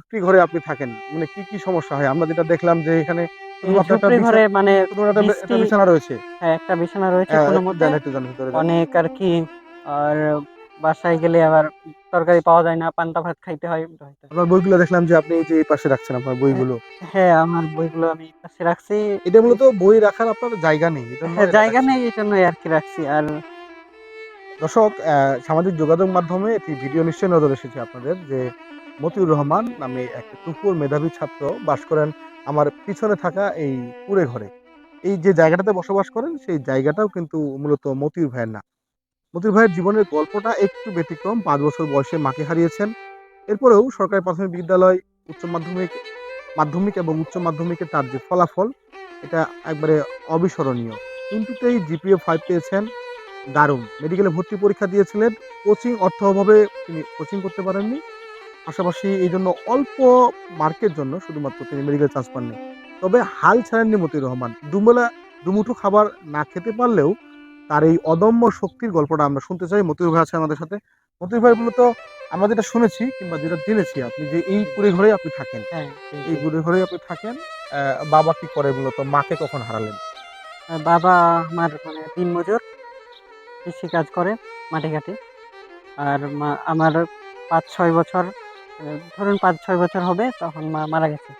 ঝুপড়ি ঘরে আপনি থাকেন? মানে কি কি সমস্যা হয়? আমরা যেটা দেখলাম যে এখানে ঝুপড়ি ঘরে মানে একটা- একটা বিছানা রয়েছে। হ্যাঁ, একটা বিছানা রয়েছে কোনো যান। অনেক আর কি আর বাসায় গেলে আবার তরকারি পাওয়া যায় না পান্তা ভাত খাইতে হয়। আপনার বইগুলো দেখলাম যে আপনি এই যে এই পাশে রাখছেন আপনার বইগুলো। হ্যাঁ আমার বইগুলো আমি কাছে রাখছি। এটা মূলত বই রাখার আপনার জায়গা নেই হ্যাঁ জায়গা নেই এই জন্য আর কি রাখছি। আর দর্শক সামাজিক যোগাযোগ মাধ্যমে একটি ভিডিও নিশ্চয়ই নজর এসেছে আপনাদের যে মতিউর রহমান নামে এক তুপুর মেধাবী ছাত্র বাস করেন আমার পিছনে থাকা এই কুড়ে ঘরে। এই যে জায়গাটাতে বসবাস করেন, সেই জায়গাটাও কিন্তু মূলত মতিউর ভাইয়ের না মতিউর ভাইয়ের জীবনের গল্পটা একটু ব্যতিক্রম, পাঁচ বছর বয়সে মাকে হারিয়েছেন। এরপরেও সরকারি প্রাথমিক বিদ্যালয়, উচ্চ মাধ্যমিক মাধ্যমিক এবং উচ্চ মাধ্যমিকের তার যে ফলাফল, এটা একবারে অবিস্মরণীয়। তিনটিতেই জিপিএ ফাইভ পেয়েছেন দারুণ। মেডিকেলে ভর্তি পরীক্ষা দিয়েছিলেন, কোচিং অর্থ অভাবে তিনি কোচিং করতে পারেননি। পাশাপাশি এই জন্য অল্প মার্কের জন্য শুধুমাত্র তিনি মেডিকেল চান্স পাননি। তবে হাল ছাড়েননি মতিউর রহমান। দুবেলা দুমুঠো খাবার না খেতে পারলেও তার এই অদম্য শক্তির গল্পটা আমরা শুনতে চাই। মতিউর ভাই আছে আমাদের সাথে। মতিউর ভাই মূলত আমরা যেটা শুনেছি কিংবা যেটা জেনেছি আপনি যে এই কুড়ে ঘরে আপনি থাকেন। হ্যাঁ এই কুড়ে ঘরে আপনি থাকেন বাবা কি করে মূলত মাকে কখন হারালেন? বাবা আমার মানে দিন মজুর কৃষি কাজ করে মাটি ঘাটে। আর মা আমার পাঁচ ছয় বছর ধরুন পাঁচ ছয় বছর হবে তখন মা মারা গেছে।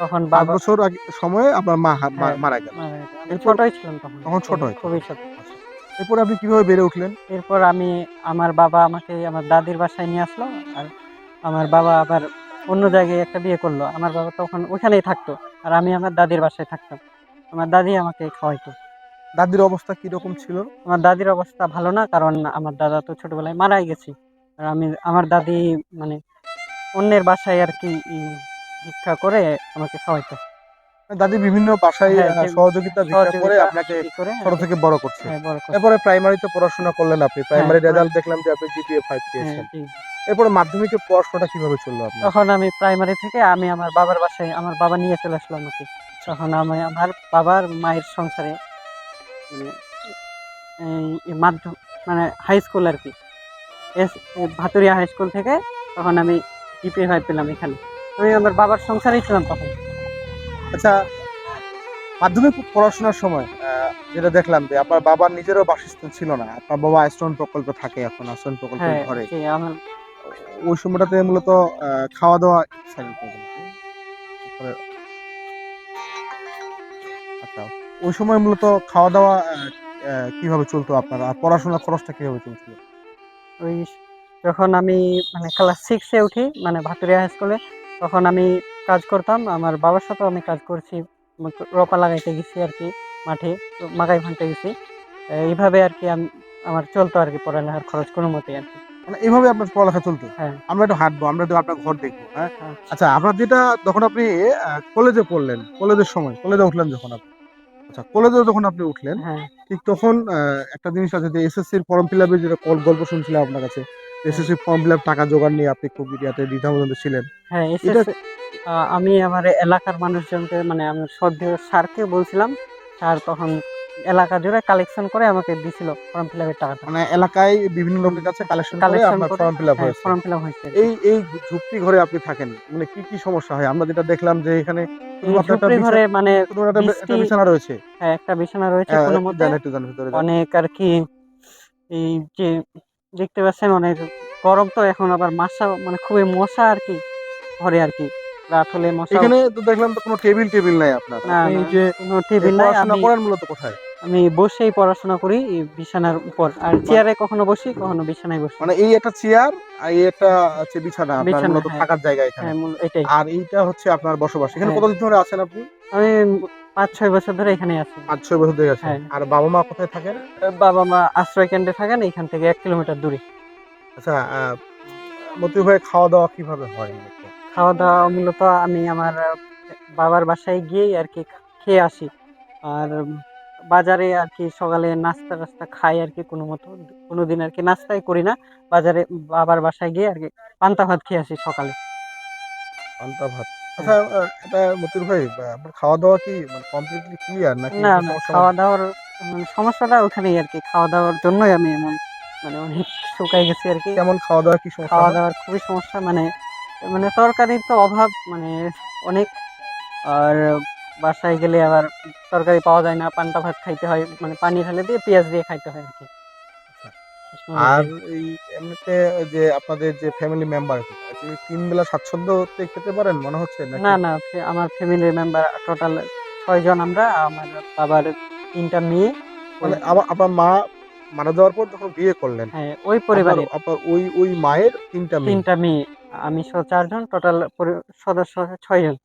তখন পাঁচ বছর আগে সময়ে আপনার মা হ্যাঁ। মারা গেল। ছোটই ছিলাম তখন। তখন ছোট। খুবই ছোট। এরপরে আপনি কীভাবে বেড়ে উঠলেন? এরপর আমি আমার বাবা আমাকে আমার দাদির বাসায় নিয়ে আসলো আর আমার বাবা আবার অন্য জায়গায় একটা বিয়ে করল। আমার বাবা তখন ওখানেই থাকতো আর আমি আমার দাদির বাসায় থাকতাম। আমার দাদি আমাকে খাওয়াইতো। দাদির অবস্থা কীরকম ছিল? আমার দাদির অবস্থা ভালো না কারণ আমার দাদা তো ছোটবেলায় মারাই গেছে। আর আমি আমার দাদি মানে অন্যের বাসায় আর কি ই ভিক্ষা করে আমাকে খাওয়াইতো। দাদি বিভিন্ন বাসায় হ্যাঁ, সহযোগিতা ভিক্ষা করে আপনাকে ছোট থেকে বড় করছে। হ্যাঁ। এরপরে প্রাইমারিতে পড়াশোনা করলেন আপনি। প্রাইমারি হ্যাঁ, রেজাল্ট দেখলাম যে আপনি জিপিএ ফাইভ পেয়েছেন। এরপরে মাধ্যমিকের পড়াশোনাটা কীভাবে চলল আপনার? তখন আমি প্রাইমারি থেকে আমি আমার বাবার বাসায় আমার বাবা নিয়ে চলে আসলো আমাকে। তখন আমি আমার বাবার মায়ের সংসারে মানে এই মাধ্যম মানে হাই স্কুল আর কি। এস ভাতুরিয়া হাই স্কুল থেকে তখন আমি জিপিএ ফাইভ পেলাম এখানে। আমি আমার বাবার সংসারেই ছিলাম তখন। আচ্ছা মাধ্যমিক পড়াশোনার সময় যেটা দেখলাম যে আপনার বাবার নিজেরও বাসস্থান ছিল না আপনার বাবা আশ্রম প্রকল্পে থাকে এখন আশ্রম প্রকল্পের হ্যাঁ ঘরে। ওই সময়টাতে মূলত খাওয়া দাওয়া আচ্ছা ওই সময় মূলত খাওয়া দাওয়া কীভাবে চলতো আপনার? আর পড়াশোনার খরচটা কীভাবে চলছিল? ওই যখন আমি মানে ক্লাস সিক্সে উঠি মানে ভাতুরিয়া হাই স্কুলে তখন আমি কাজ করতাম। আমার বাবার সাথেও আমি কাজ করছি রোপা লাগাইতে গেছি আর কি মাঠে মাগাই ভাঙতে গেছি। এইভাবে আর কি আমি আমার চলতো আর কি পড়ালেখার খরচ কোনো মতে আর কি। মানে এইভাবে আপনার পড়ালেখা চলতো? হ্যাঁ। আমরা একটু হাঁটবো আমরা একটু আপনার ঘর দেখব হ্যাঁ? আচ্ছা। আচ্ছা আপনার যেটা তখন আপনি কলেজে পড়লেন কলেজের সময় কলেজে উঠলেন যখন আপনি আচ্ছা কলেজে যখন আপনি উঠলেন হ্যাঁ। ঠিক তখন একটা জিনিস আছে যে এসএসসির ফর্ম ফিল আপের যেটা গল- গল্প শুনছিলাম আপনার কাছে এসএসসি ফর্ম ফিল আপ টাকা জোগাড় নিয়ে আপনি খুব ইয়াতে দ্বিধাবন্ধ ছিলেন। হ্যাঁ আমি আমার এলাকার মানুষজনকে মানে আমি সদ্য স্যারকে বলছিলাম স্যার তখন এলাকা জুড়ে কালেকশন করে আমাকে দিছিল ফর্ম ফিল আপের টাকাটা। মানে এলাকায় বিভিন্ন লোকের কাছে কালেকশন করে আপনার ফর্ম ফিল আপ হয়েছে। ফর্ম ফিল আপ হয়েছে। এই এই ঝুপড়ি ঘরে আপনি থাকেন মানে কি কি সমস্যা হয়? আমরা যেটা দেখলাম যে এখানে এই ঝুপড়ি ঘরে মানে একটা- বিছানা রয়েছে। হ্যাঁ, একটা বিছানা রয়েছে আহ, কোনো ভিতরে অনেক আর কি এই যে দেখতে পাচ্ছেন অনেক গরম তো এখন আবার মশা মানে খুবই মশা আর কি ঘরে আর কি। রাত হলে মশা এখানে তো দেখলাম তো কোনো টেবিল টেবিল নাই আপনার। আপনি না, যে কোনো টেবিল নাই আমি করেন মূলত কোথায়? আমি বসেই পড়াশোনা করি বিছানার উপর। আর চেয়ারে কখনো বসি কখনো বিছানায় বসি। মানে এই একটা চেয়ার আর এই একটা হচ্ছে বিছানা আপনার মূলত হ্যাঁ। থাকার জায়গা এখানে। হ্যাঁ এটাই। আর এইটা হচ্ছে আপনার বসবাস। এখানে হ্যাঁ। কতদিন ধরে আছেন আপনি? আমি পাঁচ ছয় বছর ধরে এখানে আছি। পাঁচ ছয় বছর ধরে আছেন। আর বাবা মা কোথায় থাকেন? বাবা মা আশ্রয় কেন্দ্রে থাকেন এখান থেকে এক কিলোমিটার দূরে। আচ্ছা মতি ভাই খাওয়া দাওয়া কীভাবে হয়? খাওয়া দাওয়া মূলত আমি আমার বাবার বাসায় গিয়েই আর কি খেয়ে আসি। আর বাজারে আর কি সকালে নাস্তা টাস্তা খাই আর কি কোনো মতো। কোনো দিন আর কি নাস্তাই করি না। বাজারে বাবার বাসায় গিয়ে আর কি পান্তা ভাত খেয়ে আসি সকালে। পান্তা ভাত। আচ্ছা এটা মতির ভাই আপনার খাওয়া দাওয়া কি মানে কমপ্লিটলি ক্লিয়ার নাকি না খাওয়া দাওয়ার মানে সমস্যাটা ওখানেই আর কি। খাওয়া দাওয়ার জন্যই আমি এমন মানে অনেক শুকাই গেছি আর কি। কেমন খাওয়া দাওয়া কি সমস্যা? খাওয়া দাওয়ার খুবই সমস্যা। মানে মানে তরকারির তো অভাব মানে অনেক। আর বাসায় গেলে আবার তরকারি পাওয়া যায় না পান্তা ভাত খাইতে হয় মানে পানি ঢালে দিয়ে পেঁয়াজ দিয়ে খাইতে হয় আর কি। আর এই এমনিতে যে আপনাদের যে ফ্যামিলি মেম্বার তিন বেলা স্বাচ্ছন্দ্যতে খেতে পারেন মনে হচ্ছে? না না আমার ফ্যামিলির মেম্বার টোটাল ছয়জন আমরা আমার বাবার তিনটা মেয়ে। মানে আবার আপনার মা মারা যাওয়ার পর যখন বিয়ে করলেন হ্যাঁ ওই পরিবারে আপনার- আপনার ওই ওই মায়ের তিনটা মেয়ে? তিনটা মেয়ে আমি সহ চারজন টোটাল সদস্য ছয়জন।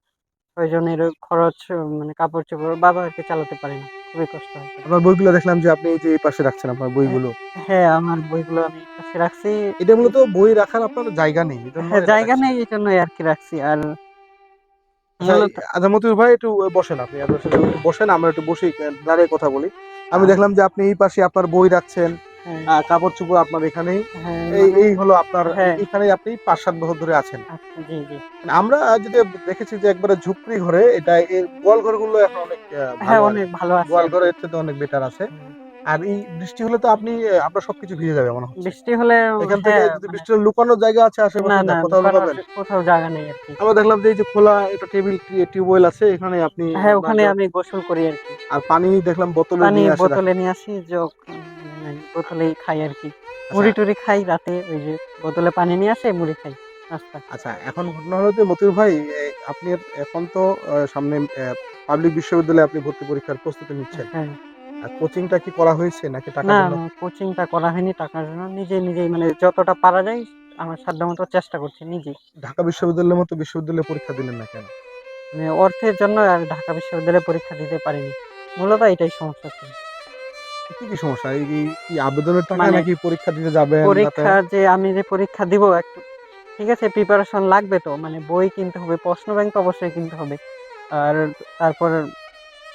ছয়জনের খরচ মানে কাপড় চোপড় বাবা আর কি চালাতে পারে না খুবই কষ্ট হয়। আপনার বইগুলো দেখলাম যে আপনি এই যে এই পাশে রাখছেন আপনার বইগুলো। হ্যাঁ আমার বইগুলো আমি কাছে রাখছি। এটা মূলত বই রাখার আপনার জায়গা নেই হ্যাঁ জায়গা নেই এই জন্যই আর কি রাখছি। আর মূলত আচ্ছা ভাই একটু বসেন আপনি বসেন আমরা একটু বসে দাঁড়িয়ে কথা বলি। আমি দেখলাম যে আপনি এই পাশে আপনার বই রাখছেন। হ্যাঁ, কাপড় চোপড় আপনার এখানেই। হ্যাঁ, এই এই হলো আপনার হ্যাঁ। এখানে আপনি পাঁচ সাত বছর ধরে আছেন। আচ্ছা, মানে আমরা যদি দেখেছি যে একবারে ঝুপড়ি ঘরে এটা এর গোয়াল ঘরগুলো এখন অনেক হ্যাঁ। অনেক ভালো আছে। গোয়াল ঘরের থেকে অনেক বেটার আছে। আর এই বৃষ্টি হলে তো আপনি আপনার সবকিছু ভিজে যাবে মনে হচ্ছে। বৃষ্টি হলে এখান থেকে হ্যাঁ, যদি মানে- বৃষ্টির লুকানোর জায়গা আছে না আশেপাশে না কোথাও লুকাবেন? কোথাও জায়গা নেই আর কি। আমরা দেখলাম যে এই যে খোলা একটা টেবিল টিউবওয়েল আছে এখানে আপনি হ্যাঁ ওখানে আমি গোসল করি আর কি। আর পানি দেখলাম বোতলে নিয়ে আসে রাখেন। বোতলে নিয়ে আসি জগ বোতলেই খাই আর কি আচ্ছা, মুড়ি টুড়ি খাই রাতে ওই যে বোতলে পানি নিয়ে আসে মুড়ি খাই নাস্তা। আচ্ছা এখন ঘটনা হলো যে মতিউর ভাই আপনি এখন তো সামনে পাবলিক বিশ্ববিদ্যালয়ে আপনি ভর্তি পরীক্ষার প্রস্তুতি নিচ্ছেন। হ্যাঁ। আর কোচিংটা কি করা হয়েছে নাকি টাকা না কোচিংটা করা হয়নি টাকার জন্য। নিজে নিজেই মানে যতটা পারা যায় আমার সাধ্য মতো চেষ্টা করছি নিজে ঢাকা বিশ্ববিদ্যালয়ের মতো বিশ্ববিদ্যালয়ে পরীক্ষা দিলেন না কেন? মানে অর্থের জন্য আর ঢাকা বিশ্ববিদ্যালয়ে পরীক্ষা দিতে পারিনি। মূলত এটাই সমস্যা ছিল। কি কি সমস্যা? এই কি আবেদনের টাকা মানে নাকি পরীক্ষা দিতে যাবেন পরীক্ষা যে আমি যে পরীক্ষা দিব একটু ঠিক আছে প্রিপারেশন লাগবে তো মানে বই কিনতে হবে প্রশ্ন ব্যাংক অবশ্যই কিনতে হবে। আর তারপর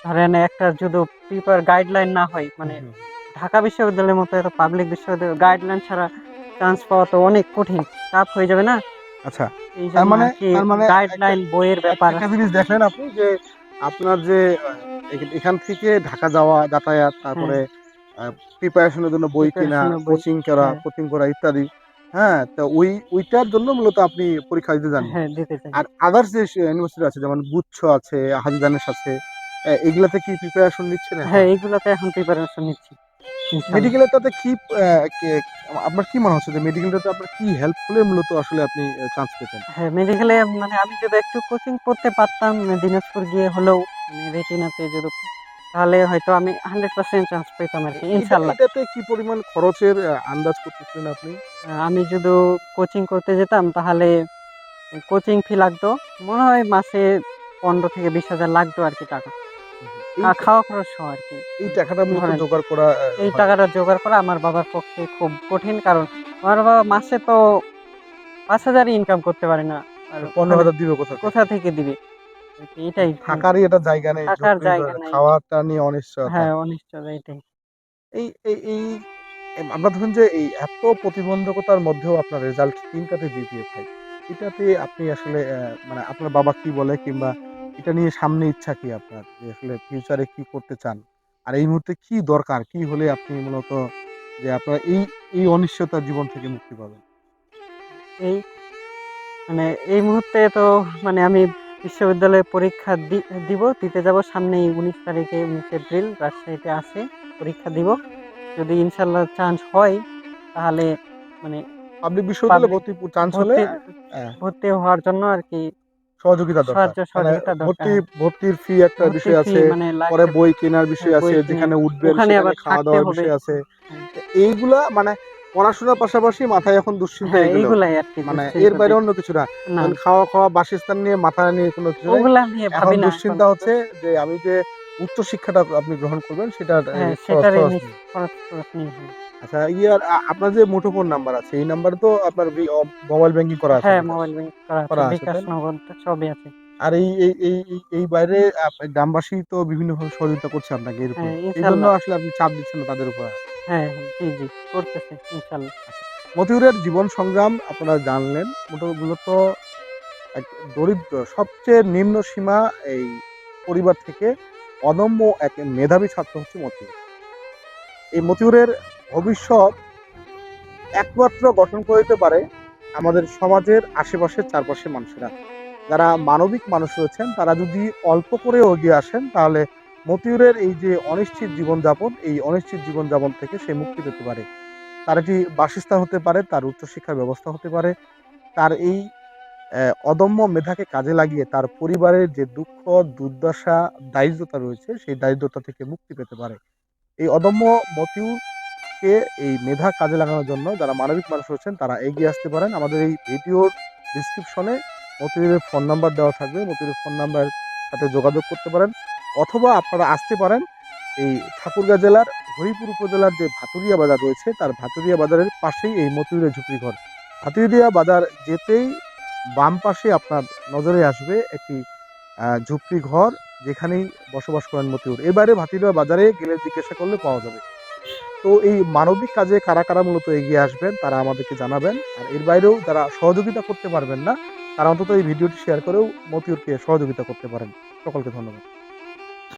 ধরেন একটা যদি প্রিপার গাইডলাইন না হয় মানে ঢাকা বিশ্ববিদ্যালয়ের মতো এত পাবলিক বিশ্ববিদ্যালয় গাইডলাইন ছাড়া চান্স পাওয়া তো অনেক কঠিন চাপ হয়ে যাবে না? আচ্ছা এই তার জন্য মানে- তার মানে গাইডলাইন বইয়ের ব্যাপার একটা জিনিস দেখলেন আপনি যে আপনার যে আহ, এখ- এখান থেকে ঢাকা যাওয়া যাতায়াত তারপরে প্রিপারেশনের জন্য বই কিনা কোচিং করা হ্যাঁ। কোচিং করা ইত্যাদি। হ্যাঁ তো ওই ওইটার জন্য মূলত আপনি পরীক্ষা দিতে যান। হ্যাঁ আর আদার্স যে ইউনিভার্সিটি আছে যেমন গুচ্ছ আছে আছে আহ, এগুলাতে কি প্রিপারেশন নিচ্ছেন হ্যাঁ এইগুলোতে এখন প্রিপারেশন নিচ্ছি। মেডিকেলের তাতে কি আপনার কি মনে হচ্ছে যে মেডিকেলটাতে আপনার কি হেল্প হলে মূলত আসলে আপনি চান্স পেতেন? হ্যাঁ মেডিকেলে মানে আমি যদি একটু কোচিং করতে পারতাম দিনাজপুর গিয়ে হলেও রেটিনাতে যদি তাহলে হয়তো আমি হান্ড্রেড পার্সেন্ট চান্স পেতাম আর কি ইনশাল্লাহ এটাতে কি পরিমাণ খরচের আন্দাজ করতেছেন আপনি? আমি যদি কোচিং করতে যেতাম তাহলে কোচিং ফি লাগতো মনে হয় মাসে পনেরো থেকে বিশ হাজার লাগতো আর কি টাকা। খাওয়া খরচ সহ আর কি। এই টাকাটা জোগাড় করা এই টাকাটা জোগাড় করা আমার বাবার পক্ষে খুব কঠিন কারণ আমার বাবা মাসে তো পাঁচ হাজারই ইনকাম করতে পারে না। আর পনেরো হাজার দিবে কোথা থেকে? কোথা থেকে দিবে? এটাই থাকারই এটা জায়গা নেই থাকার জায়গা নেই। খাওয়াটা নিয়ে অনিশ্চয়তা। হ্যাঁ অনিশ্চয়তা এটাই। এই এই এই আমরা ধরুন যে এই এত প্রতিবন্ধকতার মধ্যেও আপনার রেজাল্ট তিনটাতে জিপিএ ফাইভ এটাতে আপনি আসলে মানে আপনার বাবা কি বলে কিংবা এটা নিয়ে সামনে ইচ্ছা কি আপনার? যে আসলে ফিউচারে কি করতে চান? আর এই মুহূর্তে কি দরকার? কি হলে আপনি মূলত যে আপনার এই এই অনিশ্চয়তার জীবন থেকে মুক্তি পাবেন? এই মানে এই মুহূর্তে তো মানে আমি বিশ্ববিদ্যালয়ে পরীক্ষা দিব দিতে যাব সামনে উনিশ তারিখে উনিশ এপ্রিল রাজশাহীতে আছে পরীক্ষা দিব। যদি ইনশাল্লাহ চান্স হয় তাহলে মানে পাবলিক বিশ্ববিদ্যালয়ে ভর্তি চান্স হলে ভর্তি হ্যাঁ, হওয়ার জন্য আর কি সহযোগিতা দরকার। মানে ভর্তি ভর্তির ফি একটা বিষয় আছে মানে পরে বই কেনার বিষয় হ্যাঁ, আছে যেখানে আবার খাওয়া দাওয়ার বিষয় আছে। হ্যাঁ। এইগুলা মানে পড়াশোনার পাশাপাশি মাথায় এখন দুশ্চিন্তা হ্যাঁ এগুলো। এইগুলাই আর কি মানে এর বাইরে অন্য কিছু না। না। খাওয়া খাওয়া বাসস্থান নিয়ে মাথা নিয়ে কোনো কিছু ওগুলা নিয়ে ভাবি না দুশ্চিন্তা হচ্ছে যে আমি যে উচ্চ শিক্ষাটা আপনি গ্রহণ করবেন সেটা হ্যাঁ সেটারই। আচ্ছা ইয়ার আপনার যে মুঠোফোন নাম্বার আছে এই নাম্বারে তো আপনার মোবাইল ব্যাংকিং করা আছে হ্যাঁ মোবাইল ব্যাংক করা আছে বিকাশ? নগদ সবই আছে। আর এই এই এই বাইরে গ্রামবাসী তো বিভিন্ন ভাবে সহযোগিতা করছে আপনাকে এর উপর। হ্যাঁ, এই জন্য আসলে আপনি চাপ দিচ্ছেন তাদের উপর হ্যাঁ হ্যাঁ, জি জি করতেছে ইনশাল্লাহ। মতিউরের জীবন সংগ্রাম আপনারা জানলেন মূলত এক দরিদ্র সবচেয়ে নিম্ন সীমা এই পরিবার থেকে অদম্য এক মেধাবী ছাত্র হচ্ছে মতিউর। এই মতিউরের ভবিষ্যৎ একমাত্র গঠন করে দিতে পারে আমাদের সমাজের আশেপাশের চারপাশের মানুষেরা। যারা মানবিক মানুষ রয়েছেন তারা যদি অল্প করে এগিয়ে আসেন তাহলে মতিউরের এই যে অনিশ্চিত জীবনযাপন, এই অনিশ্চিত জীবনযাপন থেকে সে মুক্তি পেতে পারে। তার একটি বাসস্থান হতে পারে, তার উচ্চশিক্ষার ব্যবস্থা হতে পারে, তার এই অদম্য মেধাকে কাজে লাগিয়ে তার পরিবারের যে দুঃখ, দুর্দশা, দারিদ্রতা রয়েছে, সেই দারিদ্রতা থেকে মুক্তি পেতে পারে। এই অদম্য মতিউরকে এই মেধা কাজে লাগানোর জন্য যারা মানবিক মানুষ রয়েছেন, তারা এগিয়ে আসতে পারেন। আমাদের এই ভিডিওর ডিসক্রিপশনে মতিউরের ফোন নাম্বার দেওয়া থাকবে। মতিউরের ফোন নাম্বার সাথে যোগাযোগ করতে পারেন। অথবা আপনারা আসতে পারেন এই ঠাকুরগাঁ জেলার হরিপুর উপজেলার যে ভাতুরিয়া বাজার রয়েছে, তার ভাতুরিয়া বাজারের পাশেই এই মতিউরের ঝুপড়ি ঘর। ভাতুরিয়া বাজার যেতেই বাম পাশে আপনার নজরে আসবে একটি ঝুপড়ি ঘর, যেখানেই বসবাস করেন মতিউর। এবারে ভাতুরিয়া বাজারে গেলে জিজ্ঞাসা করলে পাওয়া যাবে। তো এই মানবিক কাজে কারা কারা মূলত এগিয়ে আসবেন, তারা আমাদেরকে জানাবেন। আর এর বাইরেও যারা সহযোগিতা করতে পারবেন না, তারা অন্তত এই ভিডিওটি শেয়ার করেও মতিউরকে সহযোগিতা করতে পারেন। সকলকে ধন্যবাদ।